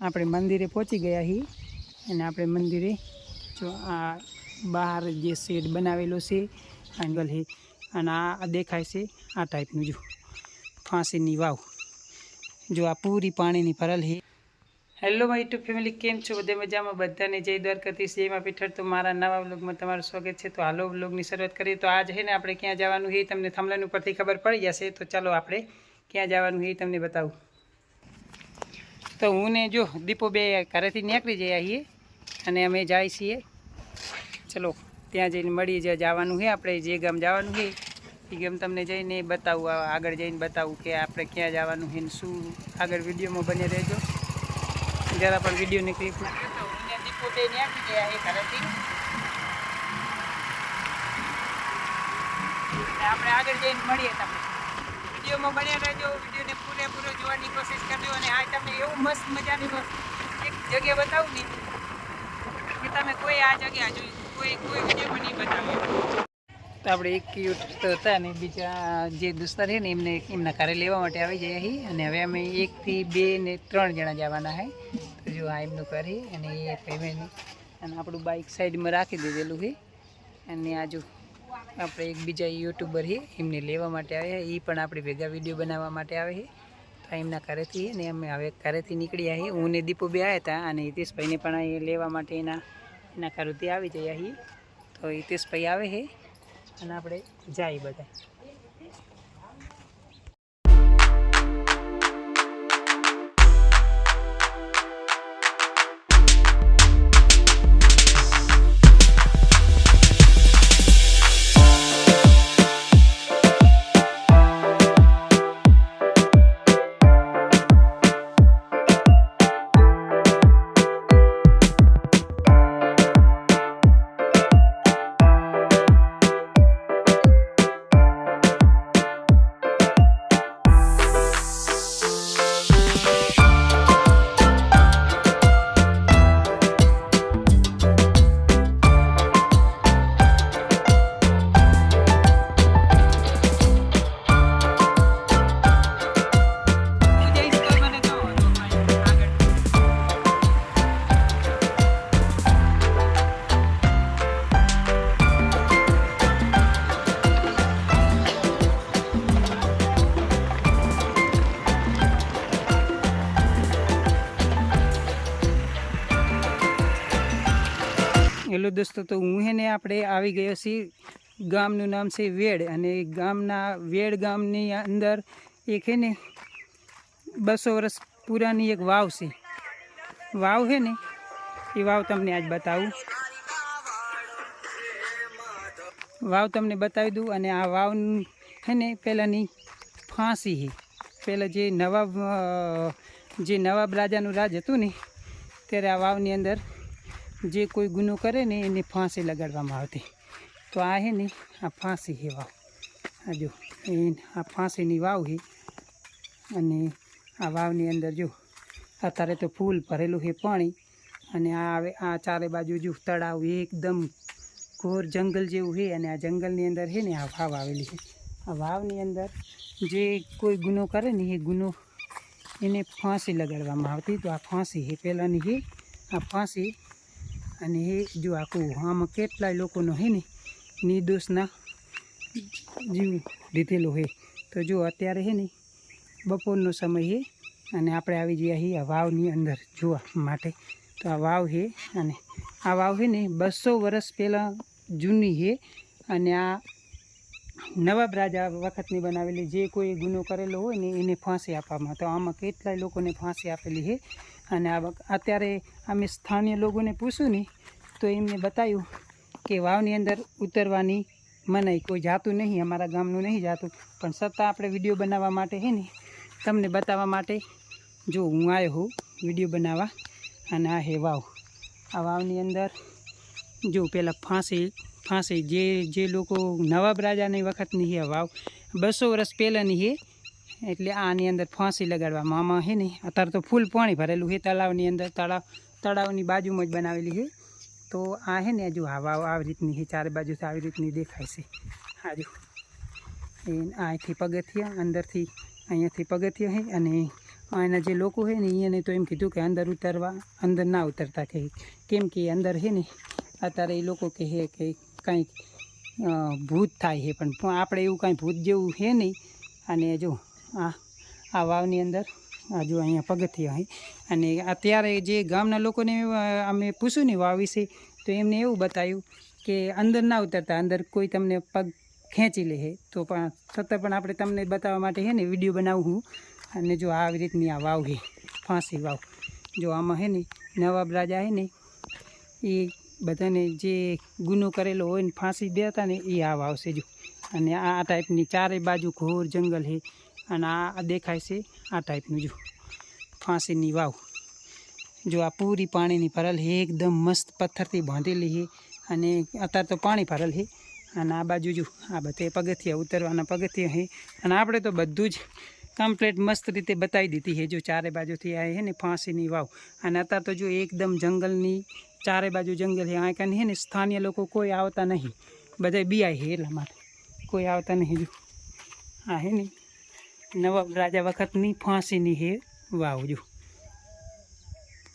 આપણે મંદિરે પહોંચી ગયા છીએ અને આપણે મંદિરે જો આ બહાર જે શેડ બનાવેલો છે, એંગલ છે અને આ દેખાય છે આ ટાઈપનું જો, ફાંસીની વાવ. જો આ પૂરી પાણીની ભરલ છે હેલો માય યુટ્યુબ ફેમિલી કેમ છો? બધે મજામાં? બધાને જય દ્વારકાથી સેમાં પીઠળ. તો મારા નવા વ્લોગમાં તમારું સ્વાગત છે. તો હાલો વ્લોગની શરૂઆત કરીએ. તો આજ છે ને આપણે ક્યાં જવાનું એ તમને થમલેન ઉપરથી ખબર પડી જશે. તો ચાલો આપણે ક્યાં જવાનું એ તમને બતાવું. તો હું ને જો દીપો બે ઘરેથી નીકળી જઈએ છીએ અને અમે જાય છીએ. ચલો, ત્યાં જઈને મળીએ જે જવાનું છે, આપણે જે ગામ જવાનું છે, એ ગામ તમને જઈને બતાવું આગળ જઈને બતાવું કે આપણે ક્યાં જવાનું છે ને શું આગળ વિડીયોમાં બને રહેજો. જરા પણ વિડીયોની ક્લિપ દીપો બે નીકળી ગયા ઘરેથી. આપણે આગળ જઈને મળીએ તમને. વિડીયોમાં બન્યા રહેજો. વિડીયોને પૂરેપૂરો જોવાની કોશિશ કરજો અને આ તમને એવું મસ્ત મજાની એક જગ્યા બતાવું ને, કે તમે કોઈ આ જગ્યા જોઈ કોઈ કોઈ વિડીયોમાં નહીં બતાવ્યું. તો આપણે એક ક્યુટ તો હતા ને, બીજા જે દોસ્તાર છે ને, એમને એમના ઘરે લેવા માટે આવી જાય છીએ અને હવે અમે એકથી બે ને ત્રણ જણા જવાના છે તો જો આ એમનું ઘર અને એ પેમેન્ટ અને આપણું બાઇક સાઈડમાં રાખી દીધેલું છે અને આ જો આપણે એક બીજા યુટ્યુબર છે એમને લેવા માટે આવ્યા એ પણ આપણે ભેગા વીડિયો બનાવવા માટે આવે છે તો એમના ઘરેથી ને અમે હવે ઘરેથી નીકળ્યા છીએ હું ને દીપુ બે આવ્યા હતા અને હિતેશભાઈને પણ અહીં લેવા માટે એના એના ઘરેથી આવી જયા છીએ તો હિતેશભાઈ આવે છે અને આપણે જાય બધા. હેલો દોસ્તો, તો હું હે ને આપણે આવી ગયો છીએ ગામનું નામ છે વેડ અને ગામના વેડ ગામની અંદર એક હે ને બસો વર્ષ પુરાની એક વાવ છે. વાવ છે ને, એ વાવ તમને આજ બતાવું. વાવ તમને બતાવી દઉં અને આ વાવ છે ને પહેલાંની ફાંસી છે પહેલાં જે નવાબ જે નવાબ રાજાનું રાજ હતું ને, ત્યારે આ વાવની અંદર જે કોઈ ગુનો કરે ને એને ફાંસી લગાડવામાં આવતી. તો આ છે ને, આ ફાંસી છે વાવ. આ જો, એ આ ફાંસીની વાવ છે અને આ વાવની અંદર જો, અત્યારે તો ફૂલ ભરેલું છે પાણી. અને આ આવે, આ ચારે બાજુ જો તળાવ એકદમ ઘોર જંગલ જેવું છે અને આ જંગલની અંદર છે ને આ વાવ આવેલી છે આ વાવની અંદર જે કોઈ ગુનો કરે ને એ ગુનો એને ફાંસી લગાડવામાં આવતી. તો આ ફાંસી છે પહેલાંની છે આ ફાંસી અને એ જો આખું આમાં કેટલાય લોકોનો હે ને નિર્દોષના જીવ લીધેલો છે તો જો અત્યારે છે ને બપોરનો સમય હે અને આપણે આવી ગયા છીએ આ વાવની અંદર જોવા માટે. તો આ વાવ છે અને આ વાવ છે ને બસો વર્ષ પહેલાં જૂની હે અને આ નવાબ રાજા વખતની બનાવેલી જે કોઈ ગુનો કરેલો હોય ને એને ફાંસી આપવામાં તો આમાં કેટલાય લોકોને ફાંસી આપેલી છે અને આ અત્યારે અમે સ્થાનિય લોકોને પૂછ્યું ને, તો એમને બતાવ્યું કે વાવની અંદર ઉતરવાની મનાઈ કોઈ જાતું નહીં, અમારા ગામનું નહીં જાતું. પણ છતાં આપણે વીડિયો બનાવવા માટે છે ને, તમને બતાવવા માટે જો હું આવ્યો હું વીડિયો બનાવવા, અને આ હે વાવ. આ વાવની અંદર જો પહેલાં ફાંસી ફાંસી જે જે લોકો નવાબ રાજાની વખતની આ વાવ, બસો વર્ષ પહેલાંની છે એટલે આની અંદર ફાંસી લગાડવામાં. આમાં છે ને, અત્યારે તો ફૂલ પાણી ભરેલું છે તળાવની અંદર. તળાવ, તળાવની બાજુમાં જ બનાવેલી છે. તો આ છે ને, હજુ હવા આવી રીતની છે. ચારે બાજુથી આવી રીતની દેખાય છે. આજુ એ અહીંથી પગથિયા, અંદરથી અહીંયાથી પગથિયા છે અને અહીંના જે લોકો છે ને એને તો એમ કીધું કે અંદર ઉતરવા, અંદર ના ઉતરતા કે કેમ કે અંદર છે ને, અત્યારે એ લોકો કહે કે કંઈક ભૂત થાય છે. પણ આપણે એવું કાંઈ ભૂત જેવું છે નહીં. અને જો આ આ વાવની અંદર, આ જો અહીંયા પગથિયા અહીં અને અત્યારે જે ગામના લોકોને અમે પૂછ્યું ને વાવ વિશે, તો એમને એવું બતાવ્યું કે અંદર ના ઉતરતા, અંદર કોઈ તમને પગ ખેંચી લે છે તો પણ છતાં પણ આપણે તમને બતાવવા માટે છે ને વીડિયો બનાવું હું. અને જો આવી રીતની આ વાવ છે ફાંસી વાવ. જો આમાં છે ને નવાબ રાજા છે ને, એ બધાને જે ગુનો કરેલો હોય ને ફાંસી દેતા ને એ આ વાવ છે જો. અને આ ટાઈપની ચારે બાજુ ઘોર જંગલ છે અને આ દેખાય છે, આ ટાઈપનું જો. ફાંસીની વાવ. જો આ પૂરી પાણીની ભરેલ છે, એકદમ મસ્ત પથ્થરથી બાંધેલી છે અને અત્યારે તો પાણી ભરેલ છે. અને આ બાજુ જો, આ બધે પગથિયા ઉતરવાના પગથિયા છે. અને આપણે તો બધું જ કમ્પ્લેટ મસ્ત રીતે બતાવી દીધી છે. જો ચારે બાજુથી આ છે ને ફાંસીની વાવ. અને અત્યારે તો જો એકદમ જંગલની ચારે બાજુ જંગલ છે. આ કાંઈ છે ને સ્થાનિય લોકો કોઈ આવતા નહીં. બધા બીઆઈ છે એટલા માટે. કોઈ આવતા નહીં જો. આ છે ને નવાબ રાજા વખતની ફાંસીની હે વાવ જો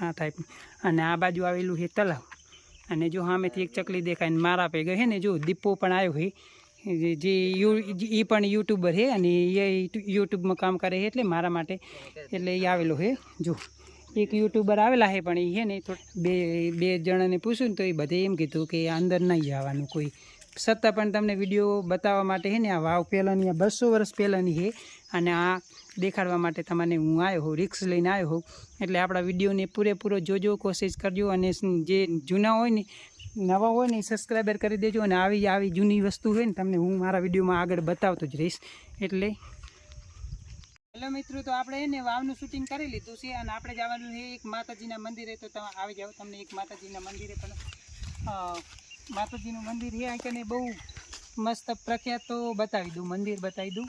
આ ટાઈપ અને આ બાજુ આવેલું છે તલાવ. અને જો સામેથી એક ચકલી દેખાય ને મારા પે ગઈ ને જો દીપો પણ આવ્યો હોય જે- જે યુ એ પણ યુટ્યુબર છે અને એ યુટ્યુબમાં કામ કરે છે એટલે મારા માટે એટલે એ આવેલો છે જો, એક યુટ્યુબર આવેલા છે પણ એ છે ને બે બે જણાને પૂછ્યું ને તો એ બધે એમ કીધું કે અંદર નહીં જવાનું કોઈ છતાં પણ તમને વીડિયો બતાવવા માટે છે ને આ વાવ પહેલાંની, આ બસો વર્ષ પહેલાંની છે અને આ દેખાડવા માટે તમને હું આવ્યો હોઉં, રિક્સ લઈને આવ્યો હોઉં. એટલે આપણા વિડીયોને પૂરેપૂરો જોજો, કોશિશ કરજો અને જે જૂના હોય ને, નવા હોય ને સબસ્ક્રાઈબર કરી દેજો અને આવી આવી જૂની વસ્તુ હોય ને તમને હું મારા વિડીયોમાં આગળ બતાવતો જ રહીશ. એટલે હેલો મિત્રો, તો આપણે એને વાવનું શૂટિંગ કરી લીધું છે અને આપણે જવાનું છે એક માતાજીના મંદિરે. તો તમે આવી જાઓ, તમને એક માતાજીના મંદિરે પણ માતાજીનું મંદિર છે. આ કે બહુ મસ્ત પ્રખ્યાત તો બતાવી દઉં, મંદિર બતાવી દઉં.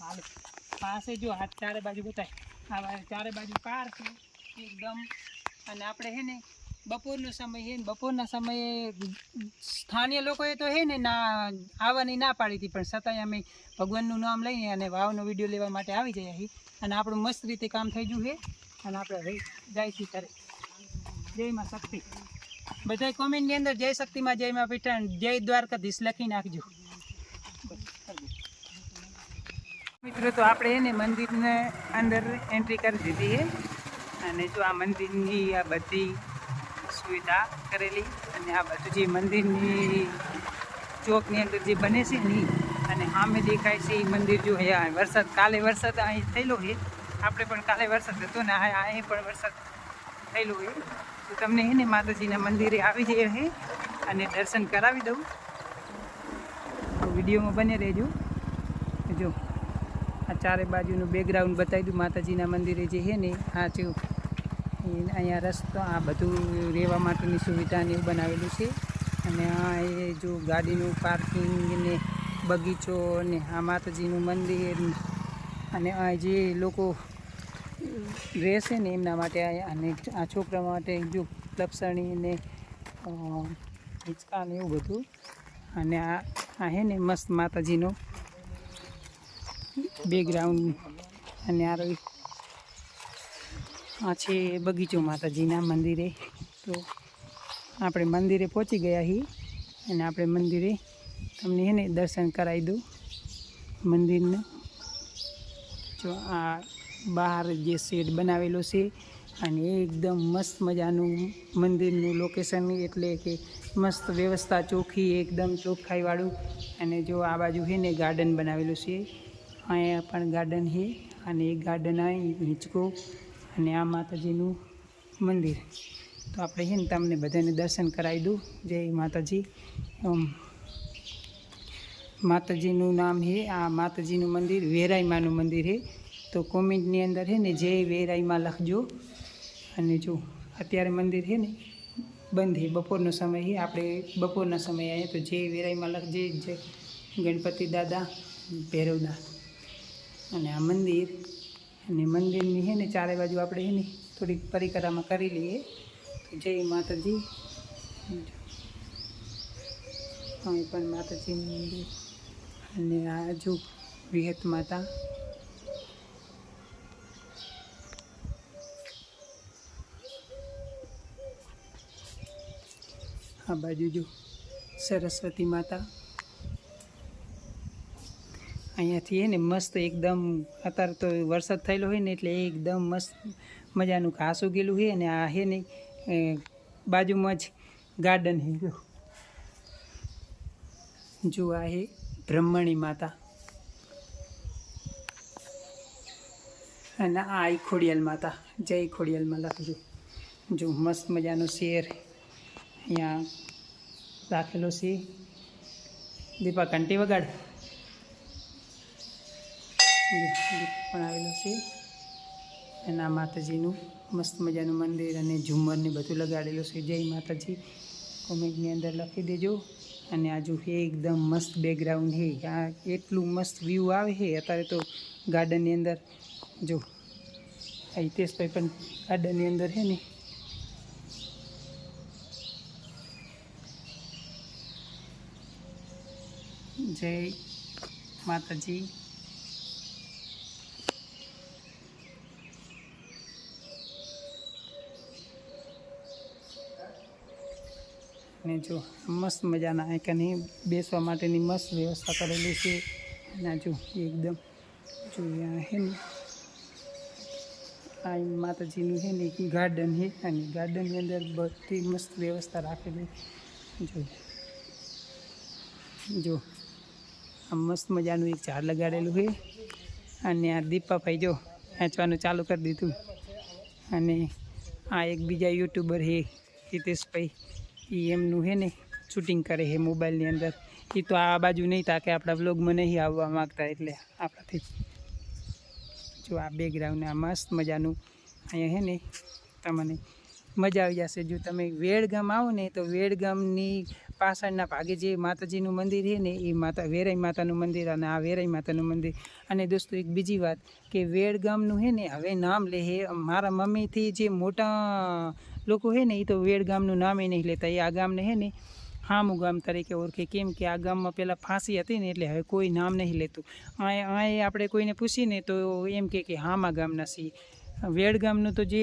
હાલો, પાસે જો હાથ ચારે બાજુ બતાવી આ ચારે બાજુ કાર છે, એકદમ. અને આપણે છે ને, બપોરનો સમય છે ને, બપોરના સમયે સ્થાનિય લોકોએ તો છે ને ના, આવવાની ના પાડી હતી, પણ છતાંય અમે ભગવાનનું નામ લઈને અને વાવનો વીડિયો લેવા માટે આવી ગયા છીએ અને આપણું મસ્ત રીતે કામ થઈ ગયું છે અને આપણે છે કરે જય માં શક્તિ. બધા કોમેન્ટની અંદર જય શક્તિમાં જય માં પીઠાણ, જય દ્વારકાધીશ, લખી નાખજો. મિત્રો, તો આપણે એને મંદિરને અંદર એન્ટ્રી કરી દીધી છે. અને જો આ મંદિરની આ બધી સુવિધા કરેલી અને આ બધું જે મંદિરની ચોકની અંદર જે બને છે ને અને સામે દેખાય છે એ મંદિર જો અહીંયા વરસાદ, કાલે વરસાદ અહીં થયેલો છે. આપણે પણ કાલે વરસાદ હતો ને અહીં પણ વરસાદ થયેલો છે. તો તમને હે ને માતાજીના મંદિરે આવી જઈએ છે અને દર્શન કરાવી દઉં. તો વિડીયોમાં બને રહેજો. જો, આ ચારે બાજુનું બેકગ્રાઉન્ડ બતાવી દઉં માતાજીના મંદિરે જે છે ને, આ એ અહીંયા રસ્તો, આ બધું રહેવા માટેની સુવિધા ને એવું બનાવેલું છે. અને આ એ જો ગાડીનું પાર્કિંગ ને બગીચો ને આ માતાજીનું મંદિર અને આ જે લોકો રહેશે ને એમના માટે અને આ છોકરા માટે જો લપસણી ને હિંચકા ને એવું બધું. અને આ આ હે ને મસ્ત માતાજીનો બેકગ્રાઉન્ડ અને આ રહી આ છે બગીચો માતાજીના મંદિરે. તો આપણે મંદિરે પહોંચી ગયા છીએ અને આપણે મંદિરે તમને હે ને દર્શન કરાવી દઉં મંદિરને. જો આ બહાર જે શેડ બનાવેલો છે અને એકદમ મસ્ત મજાનું મંદિરનું લોકેશન એટલે કે મસ્ત વ્યવસ્થા ચોખ્ખી, એકદમ ચોખ્ખાઈવાળું અને જો આ બાજુ છે ને ગાર્ડન બનાવેલું છે. અહીંયા પણ ગાર્ડન છે અને એ ગાર્ડન અહીં હિંચકો અને આ માતાજીનું મંદિર. તો આપણે છે ને તમને બધાને દર્શન કરાવી દઉં. જય માતાજી. માતાજીનું નામ છે આ માતાજીનું મંદિર, વેરાઈમાનું મંદિર છે તો કોમેન્ટની અંદર છે ને જય વેરાઈમાં લખજો. અને જો અત્યારે મંદિર છે ને બંધ છે બપોરનો સમય છે આપણે બપોરના સમયે આવ્યા તો જય વેરાઈમાં લખજે જય ગણપતિ દાદા ભૈરવદા અને આ મંદિર, અને મંદિરની છે ને ચારે બાજુ આપણે છે ને થોડીક પરિક્રમા કરી લઈએ. તો જય માતાજી. અહીં પણ માતાજીનું મંદિર. અને આ જો વિહત માતા આ બાજુ જો સરસ્વતી માતા. અહીંયાથી હે ને મસ્ત એકદમ અત્યારે તો વરસાદ થયેલો હોય ને એટલે એકદમ મસ્ત મજાનું ઘાસ ઉગેલું છે અને આ હે ને બાજુમાં જ ગાર્ડન હે જો. જો આ હે બ્રહ્મણી માતા. અને આ ખોડિયાલ માતા, જય ખોડિયાલમાં લખજો. જો મસ્ત મજાનો શેર અહીંયા રાખેલો છે. દીપા ઘંટી વગાડ. પણ આવેલો છે. એના માતાજીનું મસ્ત મજાનું મંદિર અને ઝુમ્મરને બધું લગાડેલું છે. જય માતાજી. કોમેન્ટની અંદર લખી દેજો. અને આજુ એકદમ મસ્ત બેકગ્રાઉન્ડ છે આ એટલું મસ્ત વ્યૂ આવે છે અત્યારે તો ગાર્ડનની અંદર જો હિતેશભાઈ પણ ગાર્ડનની અંદર છે ને. જય માતાજી. ને જો, મસ્ત મજાના આંકાની બેસવા માટેની મસ્ત વ્યવસ્થા કરેલી છે. અને જો, એકદમ, જો હે ને, આ માતાજીનું છે ને ગાર્ડન છે અને ગાર્ડનની અંદર બધી મસ્ત વ્યવસ્થા રાખેલી જો જો આ મસ્ત મજાનું એક ઝાડ લગાડેલું છે. અને આ દીપાભાઈ જો ખેંચવાનું ચાલુ કરી દીધું. અને આ એક બીજા યુટ્યુબર છે, હિતેશભાઈ. એ એમનું છે ને શૂટિંગ કરે છે મોબાઈલની અંદર. એ તો આ બાજુ નહીં તાકે આપણા વ્લોગમાં નહીં આવવા માગતા, એટલે આપણાથી જો. આ બેકગ્રાઉન્ડ આ મસ્ત મજાનું અહીંયા છે ને, તમને મજા આવી જશે. જો તમે વેડગામ આવો ને, તો વેડગામની પાછળના ભાગે જે માતાજીનું મંદિર છે ને, એ માતા, વેરાઈ માતાનું મંદિર અને આ વેરાઈ માતાનું મંદિર. અને દોસ્તો, એક બીજી વાત કે વેડગામનું છે ને, હવે નામ લે હે. મારા મમ્મીથી જે મોટા લોકો છે ને એ તો વેડગામનું નામે નહીં લેતા. એ આ ગામને છે ને, હામું ગામ તરીકે ઓળખે. કેમ કે આ ગામમાં પહેલાં ફાંસી હતી ને, એટલે હવે કોઈ નામ નહીં લેતું. આ આપણે કોઈને પૂછીને તો એમ કે હામા ગામના છીએ. વેડ ગામનું તો જે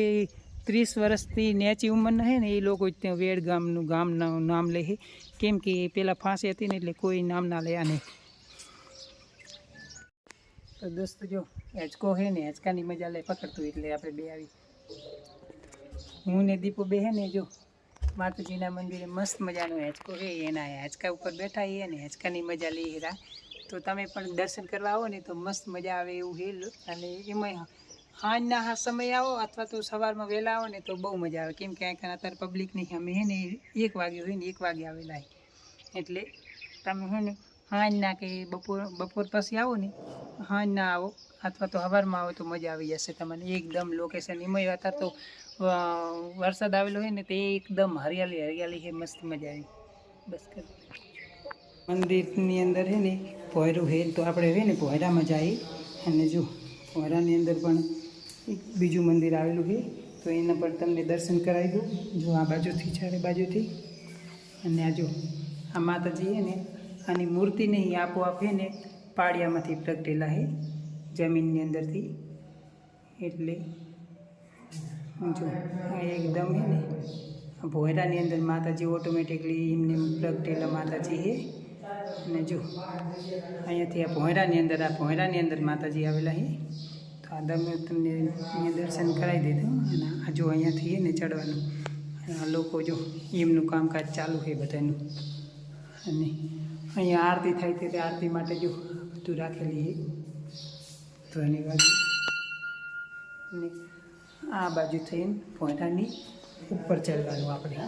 ત્રીસ વર્ષથી નેચી ઉંમરના છે ને, એ લોકો જ ત્યાં વેડ ગામનું ગામનું નામ લે છે કેમ કે એ પહેલાં ફાંસી હતી ને એટલે કોઈ નામ ના લે આને. તો દોસ્તો જો, હેચકો છે ને, હેચકાની મજા લે પકડતું એટલે આપણે બે આવી. હું ને દીપો બે હે ને, જો, માતાજીના મંદિરે મસ્ત મજાનો હેચકો છે એના હેચકા ઉપર બેઠા એ અને હેચકાની મજા લઈ રહ્યા તો તમે પણ દર્શન કરવા આવો ને તો મસ્ત મજા આવે એવું છે અને એમાં સાંજના હા સમય આવો અથવા તો સવારમાં વહેલા આવો ને તો બહુ મજા આવે. કેમ કે અહીંયા અત્યારે પબ્લિકની અમે હે ને એક વાગે હોય ને એક વાગે આવેલા. એટલે તમે હે ને સાંજના કે બપોર બપોર પછી આવો ને સાંજના આવો અથવા તો સવારમાં આવો તો મજા આવી જશે તમને. એકદમ લોકેશન એમાં અત્યારે તો વરસાદ આવેલો હોય ને તે એકદમ હરિયાળી હરિયાળી છે મસ્ત મજા આવી. બસ કર. મંદિરની અંદર છે ને ભોયરું હે તો આપણે છે ને ભોયરામાં જઈએ. અને જો ભોયરાની અંદર પણ એક બીજું મંદિર આવેલું છે. તો એના પર તમને દર્શન કરાવી દઉં. જો આ બાજુથી, ચારે બાજુથી. અને આ જો, આ માતાજી ને, આની મૂર્તિ નહીં આપોઆપ ને પાડિયામાંથી પ્રગટેલા છે, જમીનની અંદરથી. એટલે જો, આ એકદમ છે ને ભોયરાની અંદર માતાજી ઓટોમેટિકલી એમને પ્રગટેલા માતાજી છે. અને જો, અહીંયાથી આ ભોયરાની અંદર, આ ભોયરાની અંદર માતાજી આવેલા છે. આ તમે તમને અહીંયા દર્શન કરાવી દીધું અને આ જો અહીંયા થઈએ ને ચડવાનું. આ લોકો જો એમનું કામકાજ ચાલુ છે બધાનું. અને અહીંયા આરતી થાય તે આરતી માટે જો બધું રાખેલી છે. તો એની બાજુ અને આ બાજુ થઈને ભોયરાની ઉપર ચડવાનું આપણે.